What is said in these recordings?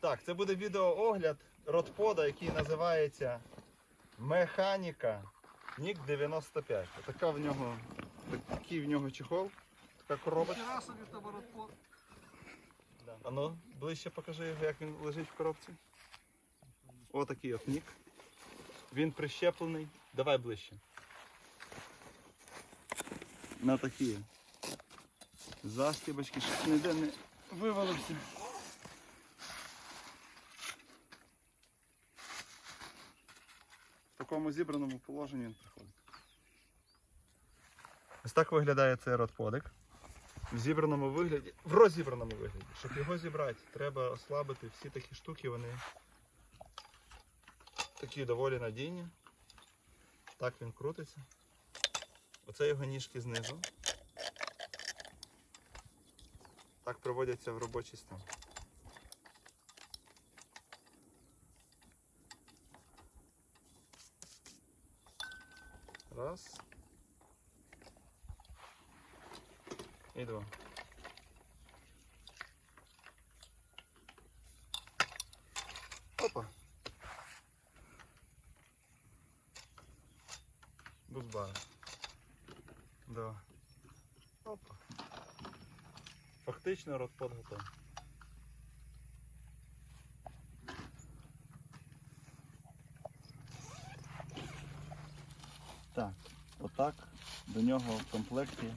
Так, це буде відеоогляд ротпода, який називається Механіка Нік 95. Така в нього, такий в нього чехол, така коробочка. Собі в тебе родпо. А ну, ближче покажи його, як він лежить в коробці. Отакий от нік. Він прищеплений. Давай ближче. На такі застібочки, щоб ніде не вивалився. Такому зібраному положенні він приходить. Ось так виглядає цей ротподик. В зібраному вигляді, в розібраному вигляді. Щоб його зібрати, треба ослабити всі такі штуки, вони такі доволі надійні. Так він крутиться. Оце його ніжки знизу. Так приводяться в робочий стан. Раз. І два. Опа. Бузбар. Два. Опа. Фактично розпод готовий. Так, отак до нього в комплекті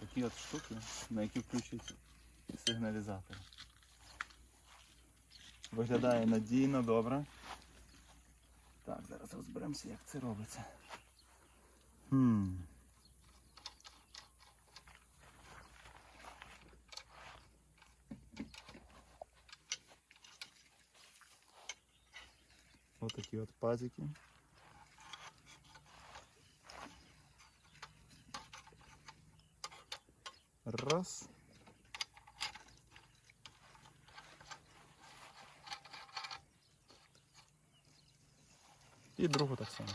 такі от штуки, на які включить сигналізатор. Виглядає надійно, добре. Так, зараз розберемося, як це робиться. Хм. Ось такие от пазики. Раз. І другу так само.